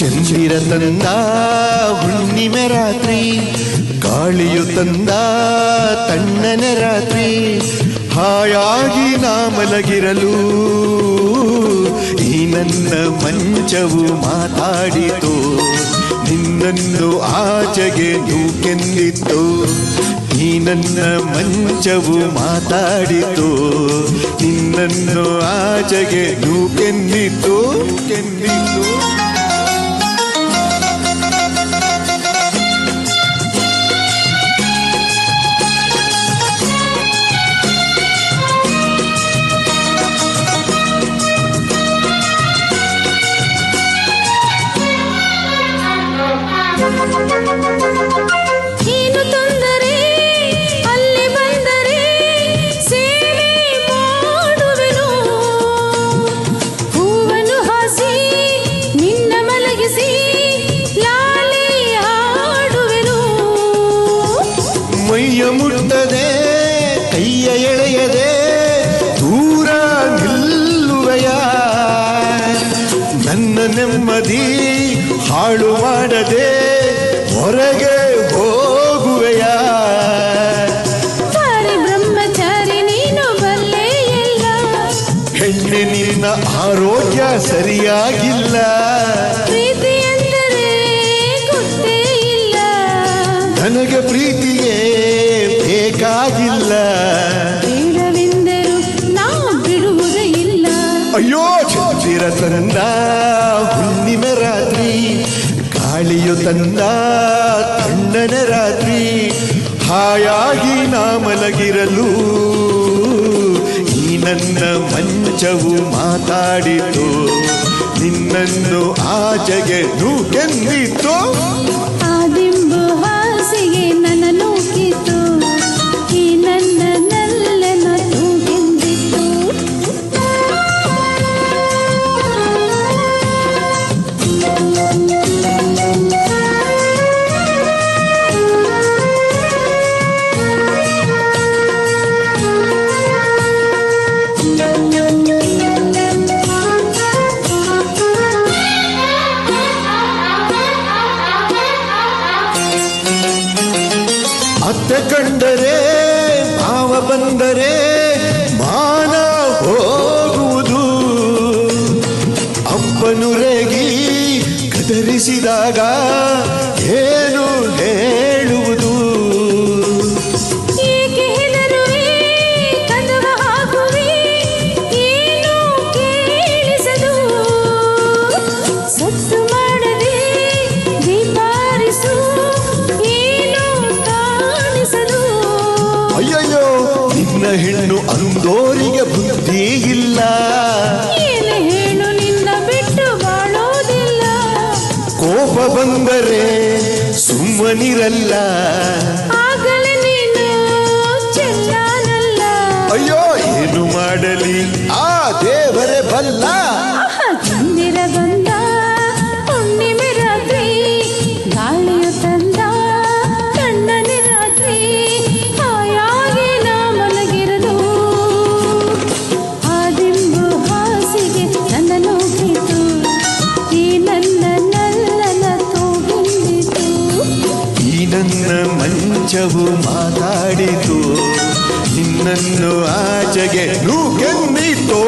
ತಂದ ಹುಣ್ಣಿಮೆ ರಾತ್ರಿ ಗಾಳಿಯು ತಂದ ತಣ್ಣನೆ ರಾತ್ರಿ, ಹಾಯಾಗಿ ನಾ ಮಲಗಿರಲು ಈ ನನ್ನ ಮಂಚವು ಮಾತಾಡಿತು. ನಿನ್ನನ್ನು ಆಚೆಗೆ ನೂಕೆಂದಿತ್ತು. ಈ ನನ್ನ ಮಂಚವು ಮಾತಾಡಿತು. ನಿನ್ನನ್ನು ಆಚೆಗೆ ನೂಕೆಂದಿತ್ತು. ಕೆಂದಿತ್ತು ಹಾಳು ಮಾಡದೆ ಹೊರಗೆ ಹೋಗುವೆಯ? ಬಾರಿ ಬ್ರಹ್ಮಚಾರಿ ನೀನು ಬಲ್ಲೆ ಎಲ್ಲ ಹೆಣ್ಣೆ ನಿನ್ನ ಆರೋಗ್ಯ ಸರಿಯಾಗಿಲ್ಲ. ಪ್ರೀತಿ ಎಂದರೆ ಗೊತ್ತೇ ಇಲ್ಲ. ನನಗೆ ಪ್ರೀತಿಯೇ ಬೇಕಾಗಿಲ್ಲ. ಬೇಡವೆಂದರು ನಾ ಬಿಡುವುದೇ ಇಲ್ಲ. ಅಯ್ಯೋ ಚಿರ ತಂದ ಹುಣ್ಣಿಮೆ ರಾತ್ರಿ ಗಾಳಿಯು ತಂದ ತಂಡನ ರಾತ್ರಿ, ಹಾಯಾಗಿ ನಾ ಮಲಗಿರಲು. ಈ ನನ್ನ ಮಂಚವು ಮಾತಾಡಿತು, ನಿನ್ನನ್ನು ಆಚೆಗೆ ನೂಕೆಂದಿತ್ತು. ಆದಿಂಬು ದಿಂಬು ಹಾಸಿಗೆ ಅತ್ತೆ ಕಂಡರೆ ಭಾವ ಬಂದರೆ ಮಾನ ಹೋಗುವುದು. ಅಪ್ಪನು ರೇಗಿ ಕದರಿಸಿದಾಗ ಹೆಣ್ಣು ಅಂದೋರಿಗೆ ಬುದ್ಧಿ ಇಲ್ಲ ಏನು ಹೇಳು ನಿನ್ನ ಬಿಟ್ಟು ಬಾಳೋದಿಲ್ಲ. ಕೋಪ ಬಂದರೆ ಸುಮ್ಮನಿರಲ್ಲ. ಆಗಲೇ ನೀನು ಅಯ್ಯೋ ಏನು ಮಾಡಲಿ? ಆ ದೇವರೇ ಬಲ್ಲ. ಮಂಚವು ಮಾತಾಡಿತು. ನಿನ್ನನ್ನು ಆಚೆಗೆ ನೂಗೆಂದಿತೋ